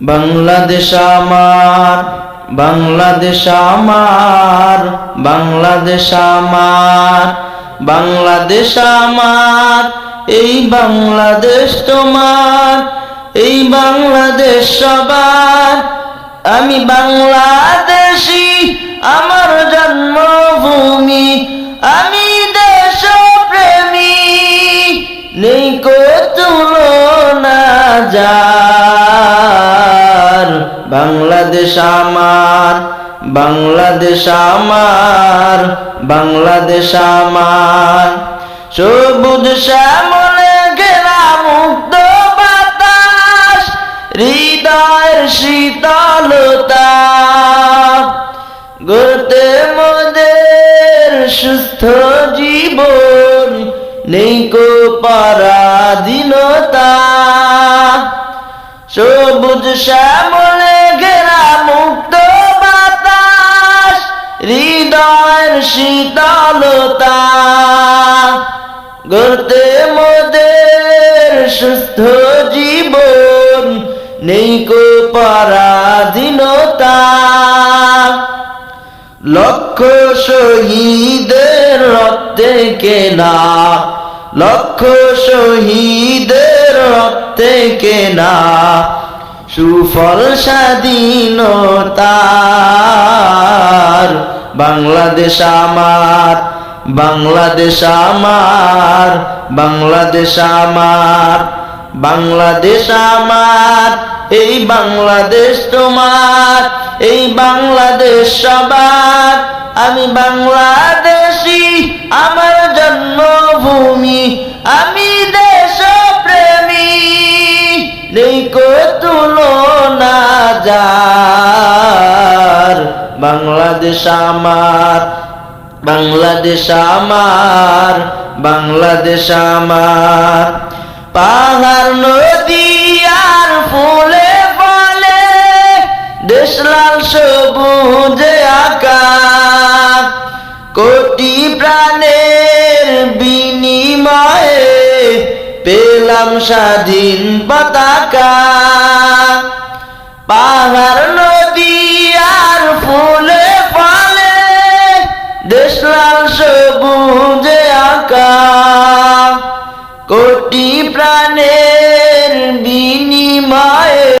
বাংলাদেশ আমার বাংলাদেশ আমার বাংলাদেশ আমার বাংলাদেশ আমার, এই বাংলাদেশ তোমার, এই বাংলাদেশ সবার। আমি বাংলাদেশি, আমার জন্মভূমি, আমি দেশপ্রেমী, নেই কো তুলনা যার বাংলাদেশ আমার বাংলাদেশ আমার বাংলাদেশ আমার। সবুজ শ্যামলে ঘেরা মুক্ত বাতাস, হৃদয়ের শীতলতা। গড়তে মোদের সুস্থ জীবন, নেই কো পরাধীনতা। সবুজ শ্যামলে শীতলতা গড়তে মোদের সুস্থ জীবন, নেই কো পরাধীনতা। লক্ষ শহীদের রক্তে কেনা, লক্ষ শহীদের রক্তে কেনা, সুফল স্বাধীনতার বাংলাদেশ আমার বাংলাদেশ আমার বাংলাদেশ আমার বাংলাদেশ আমার, এই বাংলাদেশ তোমার, এই বাংলাদেশ সবার। আমি বাংলাদেশি, আমার জন্মভূমি, আমি দেশপ্রেমী। নেই বাংলাদেশ আমার বাংলাদেশ আমার বাংলাদেশ আমার। পাহাড়, নদী আর ফুলে ফলে দেশ লাল সবুজে আঁকা কোটি প্রাণের বিনিময়ে পেলাম স্বাধীন পতাকা। কোটি প্রাণের বিনি